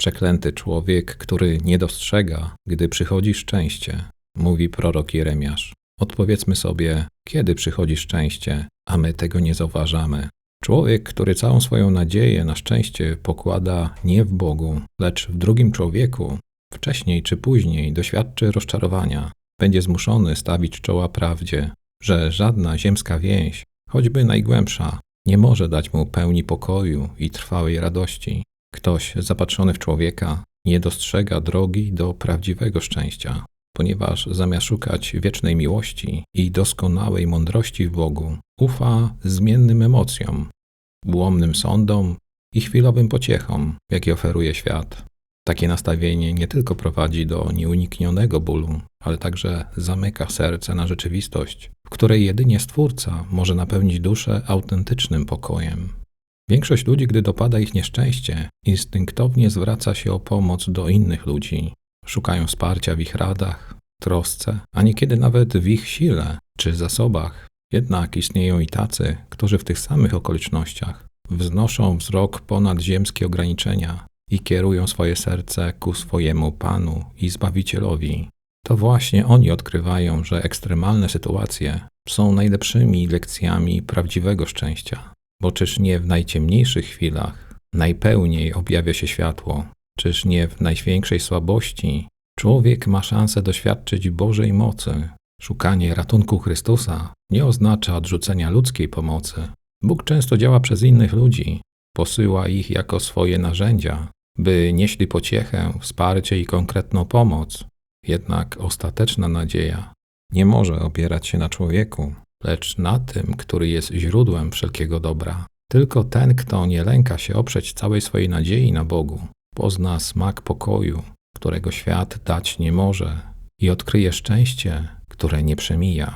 Przeklęty człowiek, który nie dostrzega, gdy przychodzi szczęście, mówi prorok Jeremiasz. Odpowiedzmy sobie, kiedy przychodzi szczęście, a my tego nie zauważamy. Człowiek, który całą swoją nadzieję na szczęście pokłada nie w Bogu, lecz w drugim człowieku, wcześniej czy później doświadczy rozczarowania. Będzie zmuszony stawić czoła prawdzie, że żadna ziemska więź, choćby najgłębsza, nie może dać mu pełni pokoju i trwałej radości. Ktoś zapatrzony w człowieka nie dostrzega drogi do prawdziwego szczęścia, ponieważ zamiast szukać wiecznej miłości i doskonałej mądrości w Bogu, ufa zmiennym emocjom, ułomnym sądom i chwilowym pociechom, jakie oferuje świat. Takie nastawienie nie tylko prowadzi do nieuniknionego bólu, ale także zamyka serce na rzeczywistość, w której jedynie Stwórca może napełnić duszę autentycznym pokojem. Większość ludzi, gdy dopada ich nieszczęście, instynktownie zwraca się o pomoc do innych ludzi. Szukają wsparcia w ich radach, trosce, a niekiedy nawet w ich sile czy zasobach. Jednak istnieją i tacy, którzy w tych samych okolicznościach wznoszą wzrok ponad ziemskie ograniczenia i kierują swoje serce ku swojemu Panu i Zbawicielowi. To właśnie oni odkrywają, że ekstremalne sytuacje są najlepszymi lekcjami prawdziwego szczęścia. Bo czyż nie w najciemniejszych chwilach najpełniej objawia się światło? Czyż nie w największej słabości człowiek ma szansę doświadczyć Bożej mocy? Szukanie ratunku Chrystusa nie oznacza odrzucenia ludzkiej pomocy. Bóg często działa przez innych ludzi, posyła ich jako swoje narzędzia, by nieśli pociechę, wsparcie i konkretną pomoc. Jednak ostateczna nadzieja nie może opierać się na człowieku, lecz na tym, który jest źródłem wszelkiego dobra. Tylko ten, kto nie lęka się oprzeć całej swojej nadziei na Bogu, pozna smak pokoju, którego świat dać nie może i odkryje szczęście, które nie przemija.